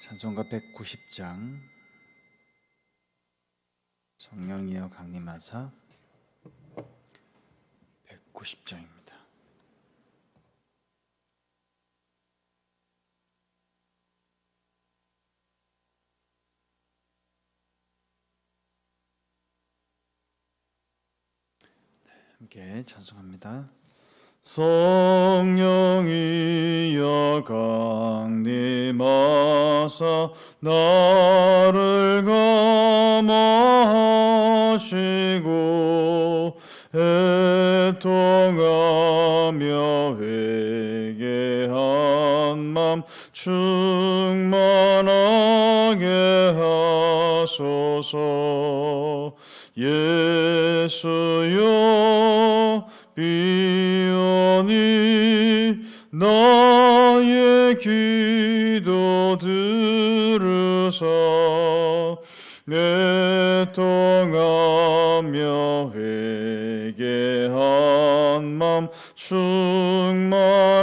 찬송가 190장 성령이여 강림하사 190장입니다. 함께 찬송합니다. 성령이여 강림하사 나를 감화하시고 애통하며 회개한 맘 충만하게 하 소서. 예수여 비오니 나의 기도 들으사 애통하며 회개한 맘 충만하게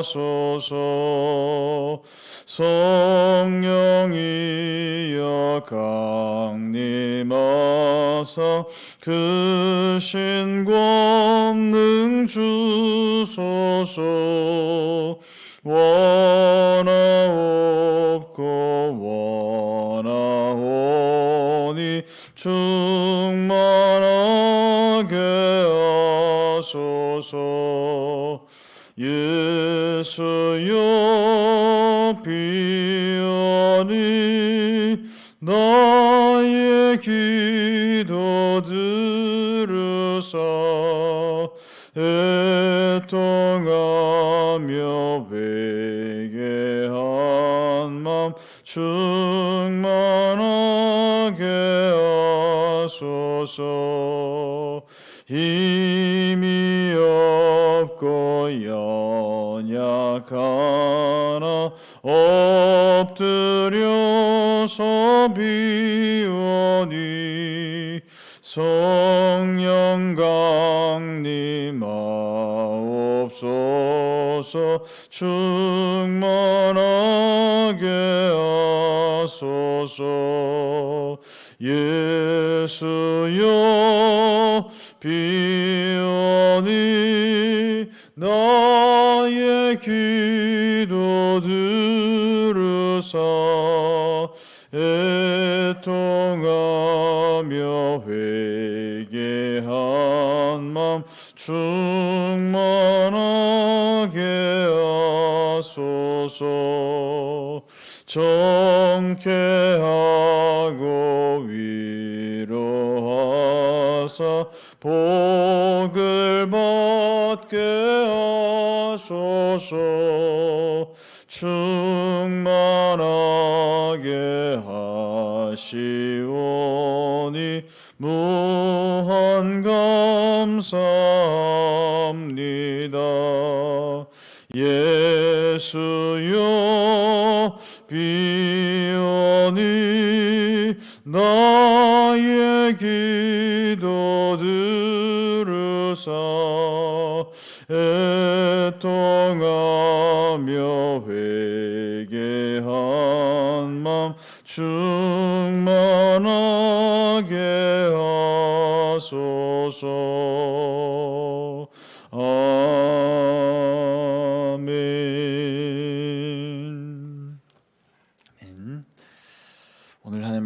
하소서. 성령이여 강림하사 그 신 권능 주소서. 원하옵고 원하오니 충만하게 하소서. 예수여 비오니 나의 기도 들으사 애통하며 회개한 맘 충만하게 하소서. 힘이 없고 연약하나 엎드려서 비오니 성령 강림하옵소서 충만하게 하소서. 예수여 비오니 나의 기도 들 으사 애통하며 회개한 맘 충만하게 하소서. 정케하고 위로하사 복을 받게 하소서. 충 하시오니 무한 감사합니다. 예수여 비오니 나의 기도 들으사 애통하며 회개한 맘충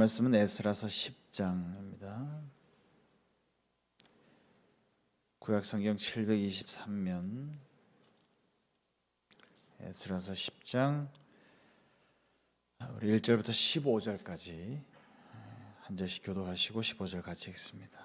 말씀은 에스라서 10장입니다. 구약 성경 723면 에스라서 10장 우리 1절부터 15절까지 한 절씩 교도하시고 15절 같이 읽습니다.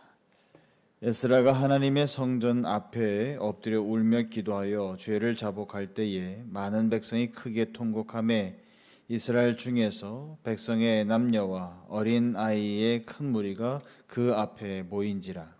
에스라가 하나님의 성전 앞에 엎드려 울며 기도하여 죄를 자복할 때에 많은 백성이 크게 통곡함에 이스라엘 중에서 백성의 남녀와 어린 아이의 큰 무리가 그 앞에 모인지라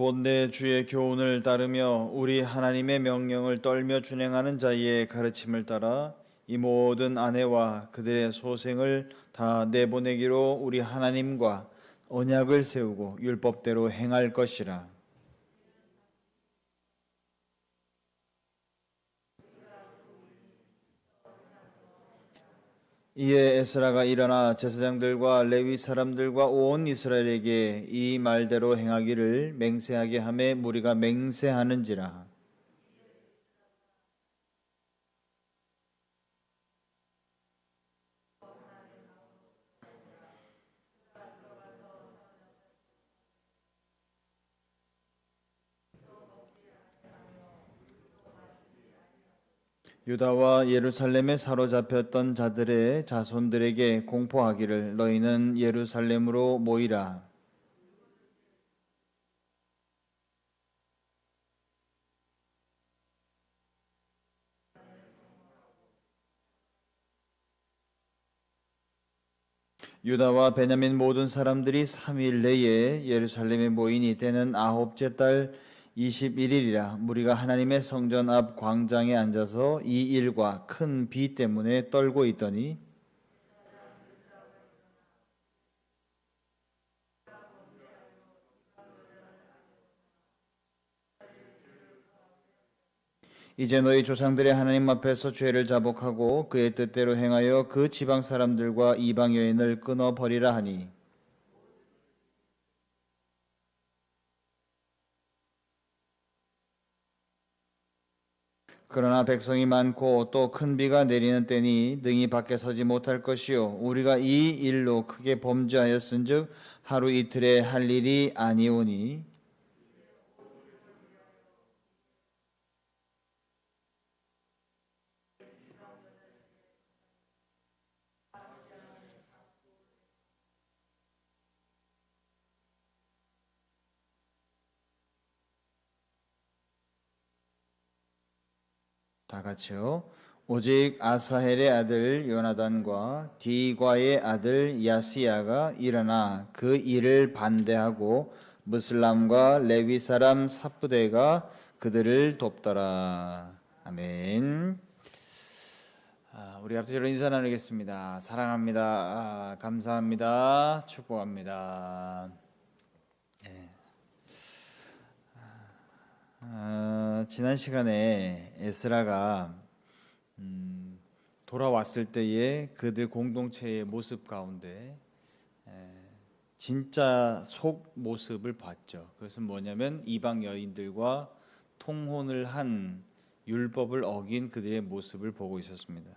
곧 내 주의 교훈을 따르며 우리 하나님의 명령을 떨며 준행하는 자의 가르침을 따라 이 모든 아내와 그들의 소생을 다 내보내기로 우리 하나님과 언약을 세우고 율법대로 행할 것이라. 이에 에스라가 일어나 제사장들과 레위 사람들과 온 이스라엘에게 이 말대로 행하기를 맹세하게 함에 무리가 맹세하는지라 유다와 예루살렘에 사로잡혔던 자들의 자손들에게 공포하기를 너희는 예루살렘으로 모이라. 유다와 베냐민 모든 사람들이 3일 내에 예루살렘에 모이니 때는 아홉째 달 21일이라 무리가 하나님의 성전 앞 광장에 앉아서 이 일과 큰 비 때문에 떨고 있더니 이제 너희 조상들의 하나님 앞에서 죄를 자복하고 그의 뜻대로 행하여 그 지방 사람들과 이방 여인을 끊어 버리라 하니 그러나 백성이 많고 또 큰 비가 내리는 때니 능히 밖에 서지 못할 것이요. 우리가 이 일로 크게 범죄하였은즉 하루 이틀에 할 일이 아니오니 다 같이요. 오직 아사헬의 아들 요나단과 디과의 아들 야시야가 일어나 그 일을 반대하고 무슬람과 레위 사람 사부대가 그들을 돕더라. 아멘. 아, 우리 앞으로 인사 나누겠습니다. 사랑합니다. 아, 감사합니다. 축복합니다. 아, 지난 시간에 에스라가 음, 돌아왔을 때의 그들 공동체의 모습 가운데 에, 진짜 속 모습을 봤죠. 그것은 뭐냐면 이방 여인들과 통혼을 한 율법을 어긴 그들의 모습을 보고 있었습니다.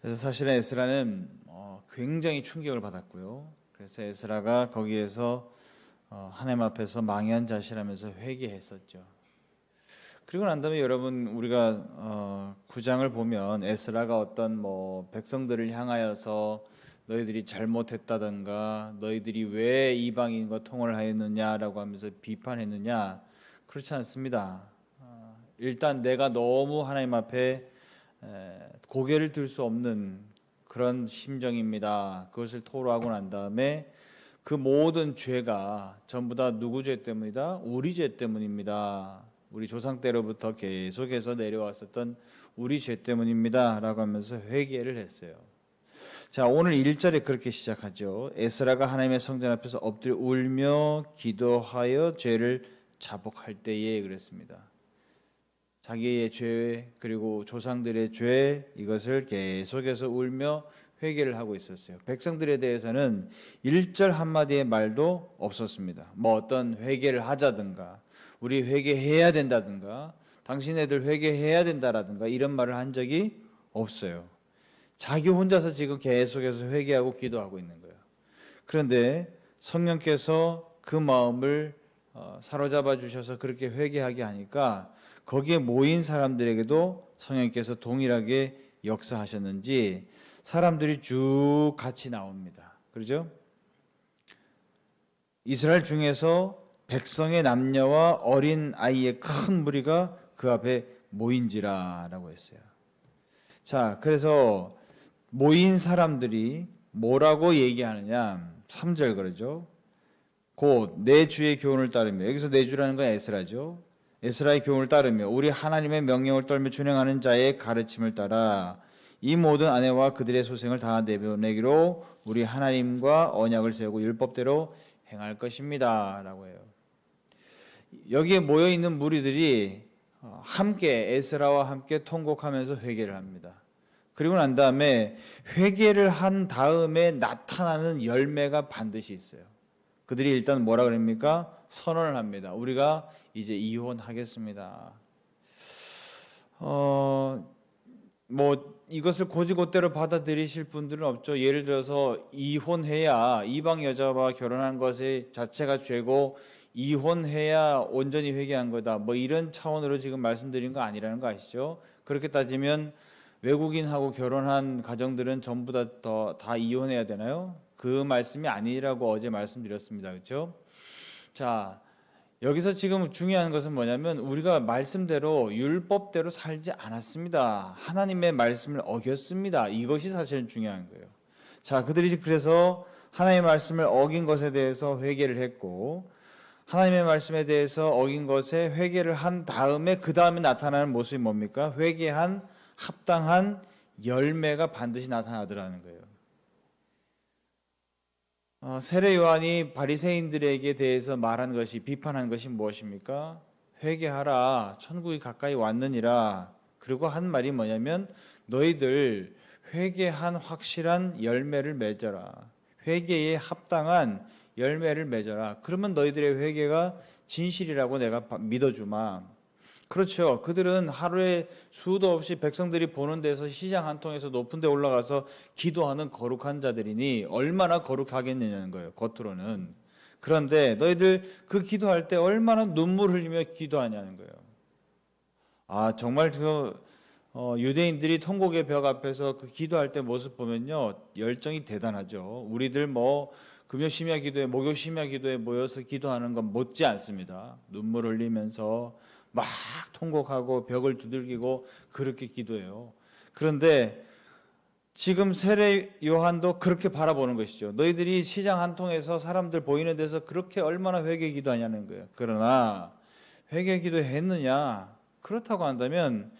그래서 사실은 에스라는 어, 굉장히 충격을 받았고요. 그래서 에스라가 거기에서 어, 하나님 앞에서 망연자실하면서 회개했었죠. 그리고 난 다음에 여러분 우리가 어, 구장을 보면 에스라가 어떤 뭐 백성들을 향하여서 너희들이 잘못했다던가 너희들이 왜 이방인과 통을 하였느냐라고 하면서 비판했느냐 그렇지 않습니다. 어, 일단 내가 너무 하나님 앞에 에, 고개를 들 수 없는 그런 심정입니다. 그것을 토로하고 난 다음에 그 모든 죄가 전부 다 누구 죄 때문이다? 우리 죄 때문입니다. 우리 조상 때로부터 계속해서 내려왔었던 우리 죄 때문입니다라고 하면서 회개를 했어요. 자, 오늘 1절에 그렇게 시작하죠. 에스라가 하나님의 성전 앞에서 엎드려 울며 기도하여 죄를 자복할 때에 그랬습니다. 자기의 죄 그리고 조상들의 죄 이것을 계속해서 울며 회개를 하고 있었어요. 백성들에 대해서는 1절 한마디의 말도 없었습니다. 뭐 어떤 회개를 하자든가 우리 회개해야 된다든가 당신네들 회개해야 된다라든가 이런 말을 한 적이 없어요. 자기 혼자서 지금 계속해서 회개하고 기도하고 있는 거예요. 그런데 성령께서 그 마음을 어, 사로잡아 주셔서 그렇게 회개하게 하니까 거기에 모인 사람들에게도 성령께서 동일하게 역사하셨는지 사람들이 쭉 같이 나옵니다. 그렇죠? 이스라엘 중에서 백성의 남녀와 어린 아이의 큰 무리가 그 앞에 모인지라라고 했어요. 자, 그래서 모인 사람들이 뭐라고 얘기하느냐? 3절 그러죠. 곧 내 주의 교훈을 따르며 여기서 내 주라는 건 에스라죠. 에스라의 교훈을 따르며 우리 하나님의 명령을 떨며 준행하는 자의 가르침을 따라 이 모든 아내와 그들의 소생을 다 내보내기로 우리 하나님과 언약을 세우고 율법대로 행할 것입니다라고 해요. 여기에 모여 있는 무리들이 어, 함께 에스라와 함께 통곡하면서 회개를 합니다. 그리고 난 다음에 회개를 한 다음에 나타나는 열매가 반드시 있어요. 그들이 일단 뭐라 그럽니까? 선언을 합니다. 우리가 이제 이혼하겠습니다. 어, 뭐 이것을 고지고대로 받아들이실 분들은 없죠. 예를 들어서 이혼해야 이방 여자와 결혼한 것의 자체가 죄고 이혼해야 온전히 회개한 거다. 뭐 이런 차원으로 지금 말씀드린 거 아니라는 거 아시죠? 그렇게 따지면 외국인하고 결혼한 가정들은 전부 다더다 이혼해야 되나요? 그 말씀이 아니라고 어제 말씀드렸습니다. 그렇죠? 자, 여기서 지금 중요한 것은 뭐냐면 우리가 말씀대로 율법대로 살지 않았습니다. 하나님의 말씀을 어겼습니다. 이것이 사실 중요한 거예요. 자, 그들이 그래서 하나님의 말씀을 어긴 것에 대해서 회개를 했고 하나님의 말씀에 대해서 어긴 것에 회개를 한 다음에 그 다음에 나타나는 모습이 뭡니까? 회개한 합당한 열매가 반드시 나타나더라는 거예요. 어, 세례 요한이 바리새인들에게 대해서 말한 것이 비판한 것이 무엇입니까? 회개하라 천국이 가까이 왔느니라. 그리고 한 말이 뭐냐면 너희들 회개한 확실한 열매를 맺어라. 회개에 합당한 열매를 맺어라. 그러면 너희들의 회개가 진실이라고 내가 믿어주마. 그렇죠. 그들은 하루에 수도 없이 백성들이 보는 데서 시장 한 통에서 높은 데 올라가서 기도하는 거룩한 자들이니 얼마나 거룩하겠느냐는 거예요. 겉으로는. 그런데 너희들 그 기도할 때 얼마나 눈물 흘리며 기도하냐는 거예요. 아, 정말 그 어, 유대인들이 통곡의 벽 앞에서 그 기도할 때 모습 보면요. 열정이 대단하죠. 우리들 뭐 금요 심야 기도에 목요 심야 기도에 모여서 기도하는 건 못지 않습니다. 눈물 흘리면서 막 통곡하고 벽을 두들기고 그렇게 기도해요. 그런데 지금 세례 요한도 그렇게 바라보는 것이죠. 너희들이 시장 한 통에서 사람들 보이는 데서 그렇게 얼마나 회개 기도하냐는 거예요. 그러나 회개 기도했느냐? 그렇다고 한다면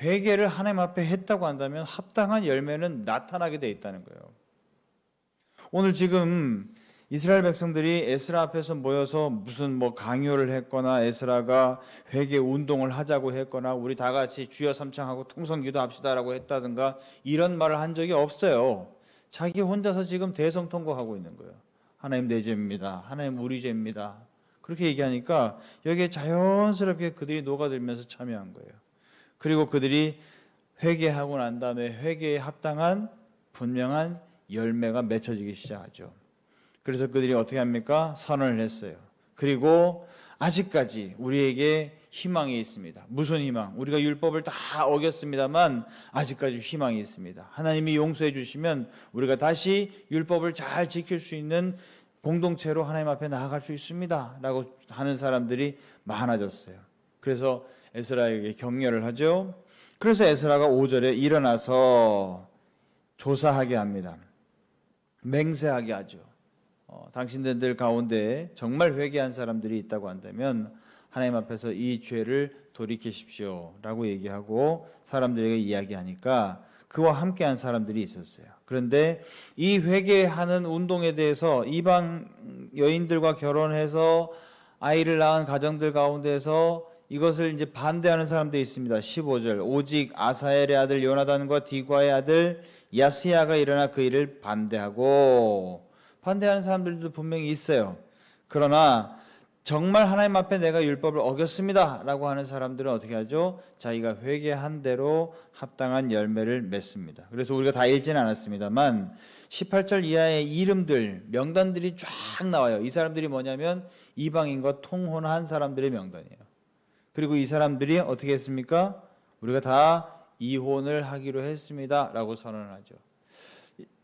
회개를 하나님 앞에 했다고 한다면 합당한 열매는 나타나게 돼 있다는 거예요. 오늘 지금 이스라엘 백성들이 에스라 앞에서 모여서 무슨 뭐 강요를 했거나 에스라가 회개 운동을 하자고 했거나 우리 다 같이 주여 삼창하고 통성기도 합시다라고 했다든가 이런 말을 한 적이 없어요. 자기 혼자서 지금 대성통곡하고 있는 거예요. 하나님 내 죄입니다. 하나님 우리 죄입니다. 그렇게 얘기하니까 여기에 자연스럽게 그들이 녹아들면서 참여한 거예요. 그리고 그들이 회개하고 난 다음에 회개에 합당한 분명한 열매가 맺혀지기 시작하죠. 그래서 그들이 어떻게 합니까? 선언을 했어요. 그리고 아직까지 우리에게 희망이 있습니다. 무슨 희망? 우리가 율법을 다 어겼습니다만 아직까지 희망이 있습니다. 하나님이 용서해 주시면 우리가 다시 율법을 잘 지킬 수 있는 공동체로 하나님 앞에 나아갈 수 있습니다. 라고 하는 사람들이 많아졌어요. 그래서 에스라에게 격려를 하죠. 그래서 에스라가 5절에 일어나서 조사하게 합니다. 맹세하게 하죠. 어, 당신들 가운데 정말 회개한 사람들이 있다고 한다면 하나님 앞에서 이 죄를 돌이키십시오라고 얘기하고 사람들에게 이야기하니까 그와 함께한 사람들이 있었어요. 그런데 이 회개하는 운동에 대해서 이방 여인들과 결혼해서 아이를 낳은 가정들 가운데서 이것을 이제 반대하는 사람도 있습니다. 15절 오직 아사엘의 아들 요나단과 디과의 아들 야스야가 일어나 그 일을 반대하고 반대하는 사람들도 분명히 있어요. 그러나 정말 하나님 앞에 내가 율법을 어겼습니다라고 하는 사람들은 어떻게 하죠? 자기가 회개한 대로 합당한 열매를 맺습니다. 그래서 우리가 다 읽지는 않았습니다만 18절 이하의 이름들, 명단들이 쫙 나와요. 이 사람들이 뭐냐면 이방인과 통혼한 사람들의 명단이에요. 그리고 이 사람들이 어떻게 했습니까? 우리가 다 이혼을 하기로 했습니다라고 선언하죠.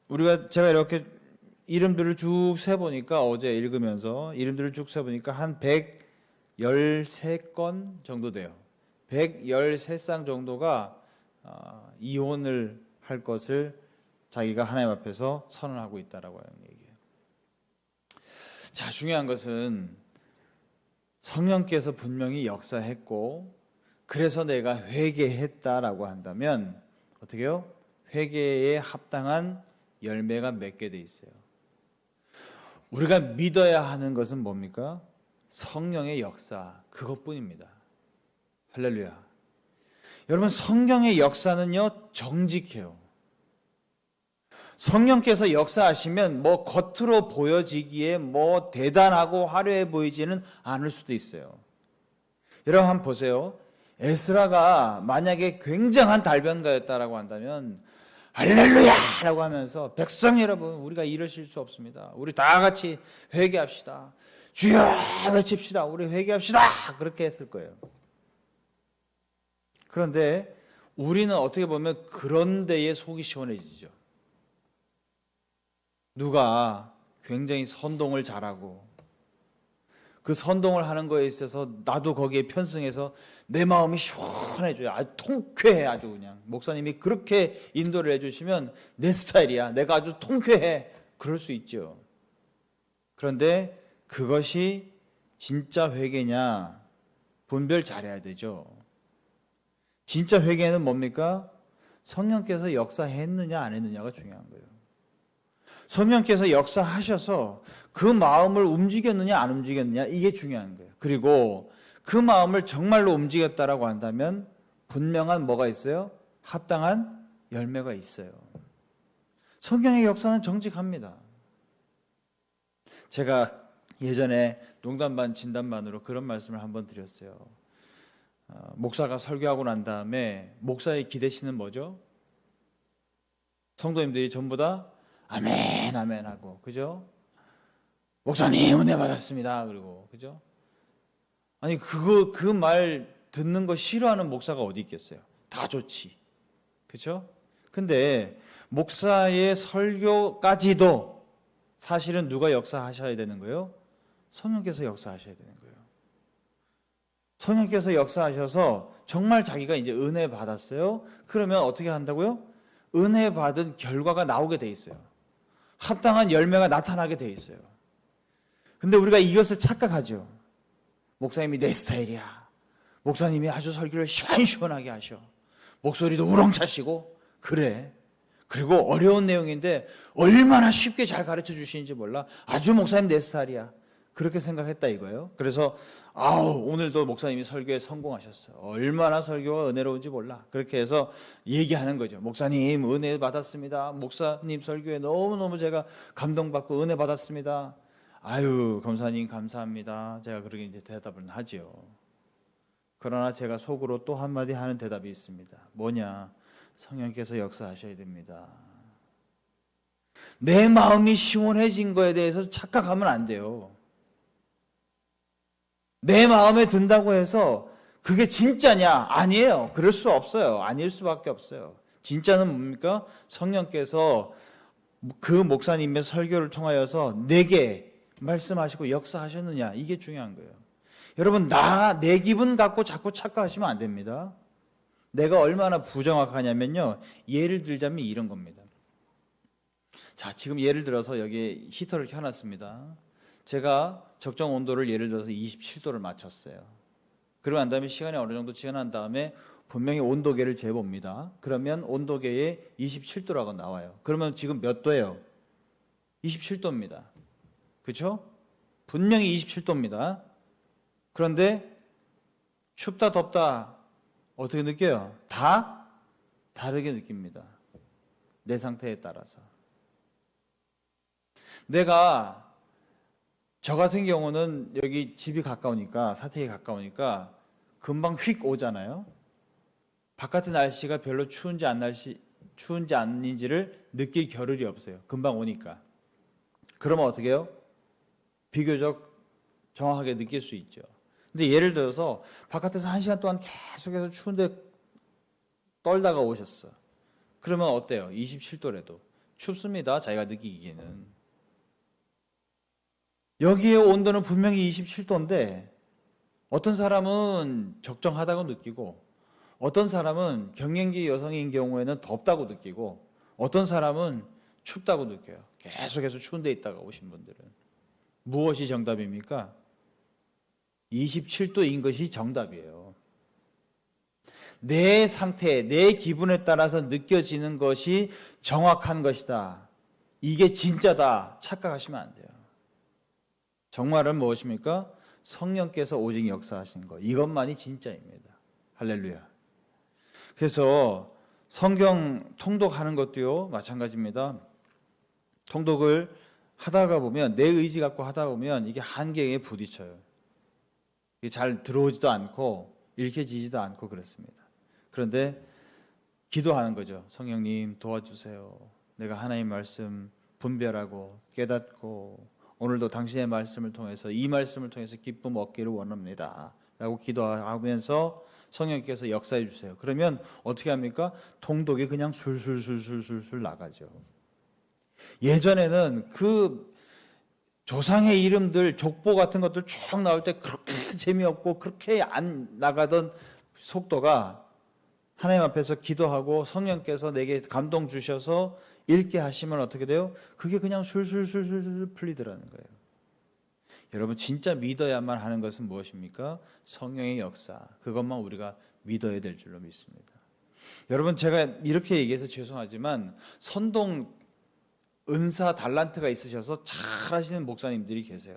우리가 제가 이렇게 이름들을 쭉 세보니까 어제 읽으면서 이름들을 쭉 세보니까 한 113건 정도 돼요. 113쌍 정도가 어, 이혼을 할 것을 자기가 하나님 앞에서 선언하고 있다라고 하는 얘기예요. 자, 중요한 것은 성령께서 분명히 역사했고 그래서 내가 회개했다라고 한다면 어떻게요? 회개에 합당한 열매가 맺게 돼 있어요. 우리가 믿어야 하는 것은 뭡니까? 성령의 역사 그것뿐입니다. 할렐루야. 여러분 성령의 역사는요 정직해요. 성령께서 역사하시면 뭐 겉으로 보여지기에 뭐 대단하고 화려해 보이지는 않을 수도 있어요. 여러분 한번 보세요. 에스라가 만약에 굉장한 달변가였다라고 한다면 할렐루야 라고 하면서 백성 여러분 우리가 이러실 수 없습니다. 우리 다 같이 회개합시다. 주여 외칩시다. 우리 회개합시다. 그렇게 했을 거예요. 그런데 우리는 어떻게 보면 그런 데에 속이 시원해지죠. 누가 굉장히 선동을 잘하고 그 선동을 하는 거에 있어서 나도 거기에 편승해서 내 마음이 시원해져요. 아주 통쾌해 아주 그냥 목사님이 그렇게 인도를 해주시면 내 스타일이야. 내가 아주 통쾌해. 그럴 수 있죠. 그런데 그것이 진짜 회개냐 분별 잘해야 되죠. 진짜 회개는 뭡니까? 성령께서 역사했느냐 안 했느냐가 중요한 거예요. 성령께서 역사하셔서 그 마음을 움직였느냐 안 움직였느냐 이게 중요한 거예요. 그리고 그 마음을 정말로 움직였다라고 한다면 분명한 뭐가 있어요? 합당한 열매가 있어요. 성경의 역사는 정직합니다. 제가 예전에 농담 반 진담 반으로 그런 말씀을 한번 드렸어요. 어, 목사가 설교하고 난 다음에 목사의 기대시는 뭐죠? 성도님들이 전부 다 아멘 아멘 하고 그죠? 목사님 은혜 받았습니다. 그리고 그죠? 아니 그거 그 말 듣는 거 싫어하는 목사가 어디 있겠어요? 다 좋지. 그죠? 근데 목사의 설교까지도 사실은 누가 역사하셔야 되는 거예요? 성령께서 역사하셔야 되는 거예요. 성령께서 역사하셔서 정말 자기가 이제 은혜 받았어요. 그러면 어떻게 한다고요? 은혜 받은 결과가 나오게 돼 있어요. 합당한 열매가 나타나게 돼 있어요. 근데 우리가 이것을 착각하죠. 목사님이 내 스타일이야. 목사님이 아주 설교를 시원시원하게 하셔. 목소리도 우렁차시고 그래. 그리고 어려운 내용인데 얼마나 쉽게 잘 가르쳐 주시는지 몰라. 아주 목사님 내 스타일이야. 그렇게 생각했다 이거예요. 그래서 아우 오늘도 목사님이 설교에 성공하셨어요. 얼마나 설교가 은혜로운지 몰라. 그렇게 해서 얘기하는 거죠. 목사님 은혜 받았습니다. 목사님 설교에 너무 너무 제가 감동받고 은혜 받았습니다. 아유 검사님 감사합니다. 제가 그렇게 이제 대답을 하지요. 그러나 제가 속으로 또 한마디 하는 대답이 있습니다. 뭐냐? 성령께서 역사하셔야 됩니다. 내 마음이 시원해진 거에 대해서 착각하면 안 돼요. 내 마음에 든다고 해서 그게 진짜냐? 아니에요. 그럴 수 없어요. 아닐 수밖에 없어요. 진짜는 뭡니까? 성령께서 그 목사님의 설교를 통하여서 내게 말씀하시고 역사하셨느냐? 이게 중요한 거예요. 여러분, 나, 내 기분 갖고 자꾸 착각하시면 안 됩니다. 내가 얼마나 부정확하냐면요. 예를 들자면 이런 겁니다. 자, 지금 예를 들어서 여기 히터를 켜놨습니다. 제가 적정 온도를 예를 들어서 27도를 맞췄어요. 그리고 난 다음에 시간이 어느 정도 지난 다음에 분명히 온도계를 재봅니다. 그러면 온도계에 27도라고 나와요. 그러면 지금 몇 도예요? 27도입니다. 그렇죠? 분명히 27도입니다. 그런데 춥다 덥다 어떻게 느껴요? 다 다르게 느낍니다. 내 상태에 따라서. 내가 저 같은 경우는 여기 집이 가까우니까 사택이 가까우니까 금방 휙 오잖아요. 바깥의 날씨가 별로 추운지 안 날씨 추운지 아닌지를 느낄 겨를이 없어요. 금방 오니까. 그러면 어떻게 해요? 비교적 정확하게 느낄 수 있죠. 근데 예를 들어서 바깥에서 한 시간 동안 계속해서 추운데 떨다가 오셨어. 그러면 어때요? 27도래도 춥습니다. 자기가 느끼기에는. 여기에 온도는 분명히 27도인데 어떤 사람은 적정하다고 느끼고 어떤 사람은 경년기 여성인 경우에는 덥다고 느끼고 어떤 사람은 춥다고 느껴요. 계속해서 추운 데 있다가 오신 분들은. 무엇이 정답입니까? 27도인 것이 정답이에요. 내 상태, 내 기분에 따라서 느껴지는 것이 정확한 것이다. 이게 진짜다. 착각하시면 안 돼요. 정말은 무엇입니까? 성령께서 오직 역사하신 것. 이것만이 진짜입니다. 할렐루야. 그래서 성경 통독하는 것도요, 마찬가지입니다. 통독을 하다가 보면, 내 의지 갖고 하다 보면 이게 한계에 부딪혀요. 이게 잘 들어오지도 않고, 읽혀지지도 않고 그렇습니다. 그런데 기도하는 거죠. 성령님 도와주세요. 내가 하나님 말씀 분별하고 깨닫고 오늘도 당신의 말씀을 통해서 이 말씀을 통해서 기쁨 얻기를 원합니다. 라고 기도하면서 성령께서 역사해 주세요. 그러면 어떻게 합니까? 통독이 그냥 술술술술술술 나가죠. 예전에는 그 조상의 이름들 족보 같은 것들 쭉 나올 때 그렇게 재미없고 그렇게 안 나가던 속도가 하나님 앞에서 기도하고 성령께서 내게 감동 주셔서 읽게 하시면 어떻게 돼요? 그게 그냥 술술술술술 풀리더라는 거예요. 여러분 진짜 믿어야만 하는 것은 무엇입니까? 성령의 역사. 그것만 우리가 믿어야 될 줄로 믿습니다. 여러분 제가 이렇게 얘기해서 죄송하지만 선동 은사 달란트가 있으셔서 잘 하시는 목사님들이 계세요.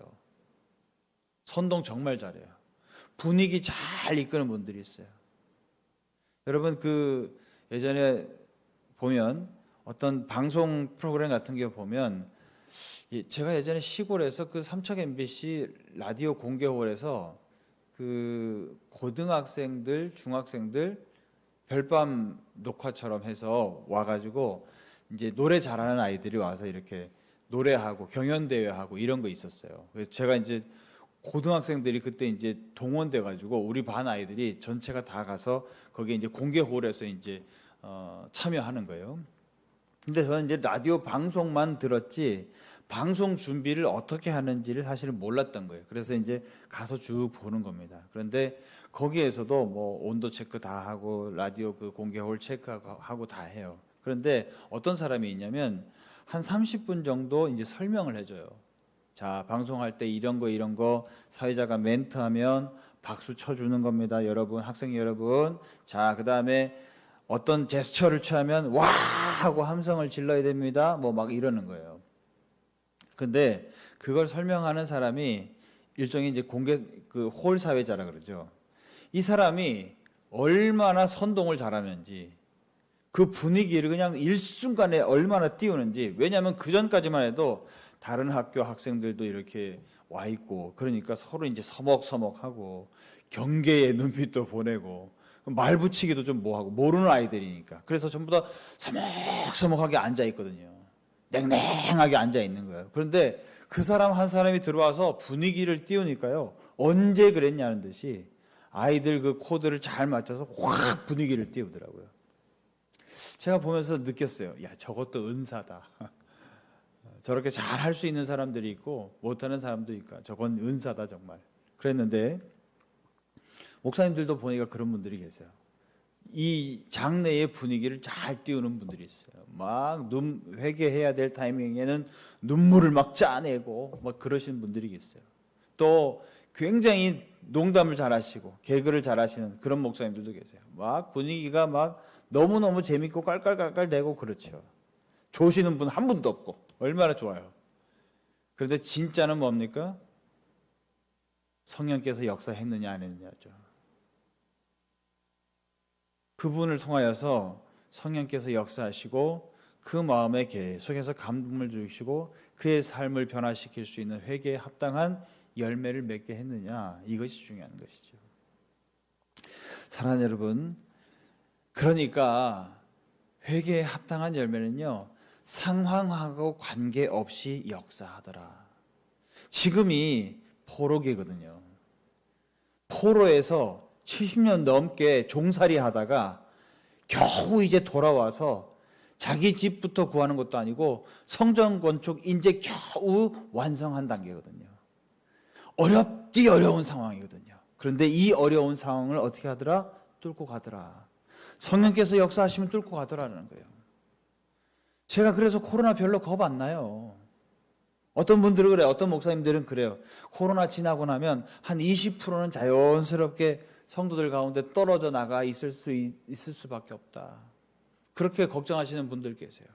선동 정말 잘해요. 분위기 잘 이끄는 분들이 있어요. 여러분 그 예전에 보면 어떤 방송 프로그램 같은 게 보면 이- 제가 예전에 시골에서 그 삼척 MBC 라디오 공개홀에서 그 고등학생들, 중학생들 별밤 녹화처럼 해서 와가지고 이제 노래 잘하는 아이들이 와서 이렇게 노래하고 경연 대회하고 이런 거 있었어요. 그래서 제가 이제 고등학생들이 그때 이제 동원돼 가지고 우리 반 아이들이 전체가 다 가서 거기에 이제 공개홀에서 이제 어, 참여하는 거예요. 근데 저는 이제 라디오 방송만 들었지 방송 준비를 어떻게 하는지를 사실은 몰랐던 거예요. 그래서 이제 가서 쭉 보는 겁니다. 그런데 거기에서도 뭐 온도 체크 다 하고 라디오 그 공개홀 체크하고 하고 다 해요. 그런데 어떤 사람이 있냐면 한 30분 정도 이제 설명을 해줘요. 자, 방송할 때 이런 거 이런 거 사회자가 멘트하면 박수 쳐주는 겁니다, 여러분, 학생 여러분. 자, 그 다음에 어떤 제스처를 취하면 와 하고 함성을 질러야 됩니다. 뭐 막 이러는 거예요. 근데 그걸 설명하는 사람이 일종의 이제 공개 그 홀 사회자라 그러죠. 이 사람이 얼마나 선동을 잘하는지 그 분위기를 그냥 일순간에 얼마나 띄우는지 왜냐하면 그 전까지만 해도 다른 학교 학생들도 이렇게 와 있고 그러니까 서로 이제 서먹서먹하고 경계의 눈빛도 보내고 말 붙이기도 좀 뭐하고 모르는 아이들이니까 그래서 전부 다 서먹서먹하게 앉아 있거든요. 냉랭하게 앉아 있는 거예요. 그런데 그 사람 한 사람이 들어와서 분위기를 띄우니까요. 언제 그랬냐는 듯이 아이들 그 코드를 잘 맞춰서 확 분위기를 띄우더라고요. 제가 보면서 느꼈어요. 야, 저것도 은사다. 저렇게 잘 할 수 있는 사람들이 있고 못하는 사람도 있고 저건 은사다 정말. 그랬는데 목사님들도 보니까 그런 분들이 계세요. 이 장래의 분위기를 잘 띄우는 분들이 있어요. 막 눈, 회개해야 될 타이밍에는 눈물을 막 짜내고 막 그러시는 분들이 있어요. 또 굉장히 농담을 잘하시고 개그를 잘하시는 그런 목사님들도 계세요. 막 분위기가 막 너무 너무 재밌고 깔깔깔깔 대고 그렇죠. 조시는 분 한 분도 없고 얼마나 좋아요. 그런데 진짜는 뭡니까? 성령께서 역사했느냐 안 했느냐죠. 그분을 통하여서 성령께서 역사하시고 그 마음에 계속해서 감동을 주시고 그의 삶을 변화시킬 수 있는 회개에 합당한 열매를 맺게 했느냐 이것이 중요한 것이죠. 사랑하는 여러분, 그러니까 회개에 합당한 열매는요 상황하고 관계없이 역사하더라. 지금이 포로기거든요. 포로에서 70년 넘게 종살이 하다가 겨우 이제 돌아와서 자기 집부터 구하는 것도 아니고 성전 건축 이제 겨우 완성한 단계거든요. 어렵디 어려운 상황이거든요. 그런데 이 어려운 상황을 어떻게 하더라? 뚫고 가더라. 성령께서 역사하시면 뚫고 가더라는 거예요. 제가 그래서 코로나 별로 겁 안 나요. 어떤 분들은 그래요. 어떤 목사님들은 그래요. 코로나 지나고 나면 한 20%는 자연스럽게 성도들 가운데 떨어져 나가 있을 수 있- 있을 수밖에 없다. 그렇게 걱정하시는 분들 계세요.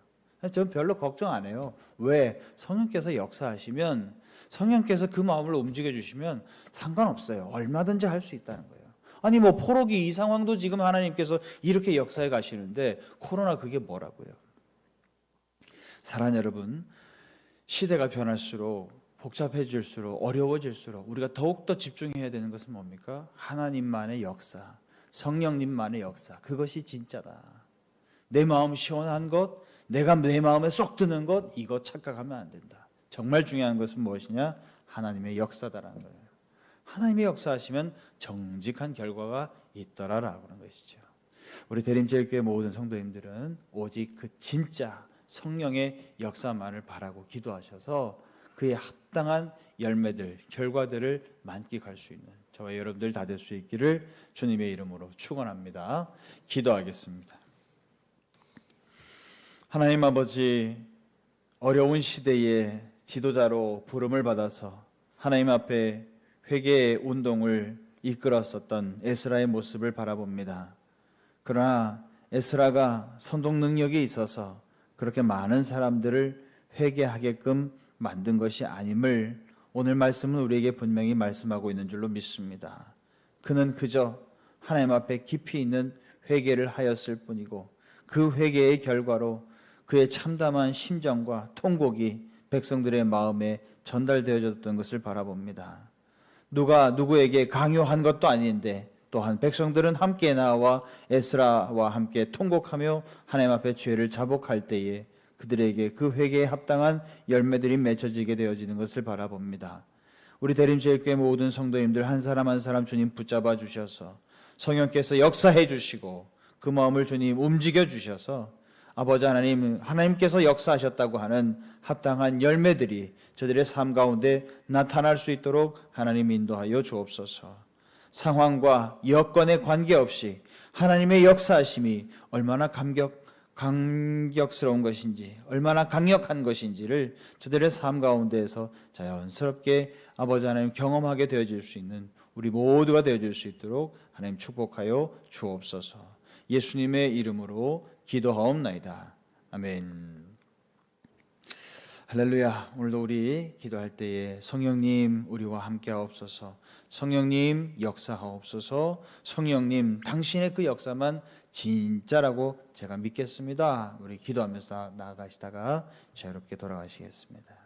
저는 별로 걱정 안 해요. 왜? 성령께서 역사하시면 성령께서 그 마음을 움직여 주시면 상관없어요. 얼마든지 할 수 있다는 거예요. 아니 뭐 포로기 이 상황도 지금 하나님께서 이렇게 역사해 가시는데 코로나 그게 뭐라고요? 사랑 여러분, 시대가 변할수록 복잡해질수록 어려워질수록 우리가 더욱더 집중해야 되는 것은 뭡니까? 하나님만의 역사, 성령님만의 역사. 그것이 진짜다. 내 마음 시원한 것, 내가 내 마음에 쏙 드는 것, 이거 착각하면 안 된다. 정말 중요한 것은 무엇이냐? 하나님의 역사다라는 거예요. 하나님의 역사하시면 정직한 결과가 있더라라고 하는 것이죠. 우리 대림제일교회 모든 성도님들은 오직 그 진짜 성령의 역사만을 바라고 기도하셔서 그에 합당한 열매들, 결과들을 만끽할 수 있는 저와 여러분들 다 될 수 있기를 주님의 이름으로 축원합니다. 기도하겠습니다. 하나님 아버지 어려운 시대에 지도자로 부름을 받아서 하나님 앞에 회개의 운동을 이끌었었던 에스라의 모습을 바라봅니다. 그러나 에스라가 선동 능력이 있어서 그렇게 많은 사람들을 회개하게끔 만든 것이 아님을 오늘 말씀은 우리에게 분명히 말씀하고 있는 줄로 믿습니다. 그는 그저 하나님 앞에 깊이 있는 회개를 하였을 뿐이고 그 회개의 결과로 그의 참담한 심정과 통곡이 백성들의 마음에 전달되어졌던 것을 바라봅니다. 누가 누구에게 강요한 것도 아닌데 또한 백성들은 함께 나와 에스라와 함께 통곡하며 하나님 앞에 죄를 자복할 때에 그들에게 그 회개에 합당한 열매들이 맺혀지게 되어지는 것을 바라봅니다. 우리 대림제일교회 모든 성도님들 한 사람 한 사람 주님 붙잡아 주셔서 성령께서 역사해 주시고 그 마음을 주님 움직여 주셔서 아버지 하나님 하나님께서 역사하셨다고 하는 합당한 열매들이 저들의 삶 가운데 나타날 수 있도록 하나님 인도하여 주옵소서. 상황과 여건에 관계없이 하나님의 역사하심이 얼마나 감격 강격스러운 것인지 얼마나 강력한 것인지를 저들의 삶 가운데에서 자연스럽게 아버지 하나님 경험하게 되어질 수 있는 우리 모두가 되어질 수 있도록 하나님 축복하여 주옵소서. 예수님의 이름으로 기도하옵나이다. 아멘. 할렐루야. 오늘도 우리 기도할 때에 성령님 우리와 함께 하옵소서. 성령님 역사하옵소서. 성령님 당신의 그 역사만 진짜라고 제가 믿겠습니다. 우리 기도하면서 나아가시다가 자유롭게 돌아가시겠습니다.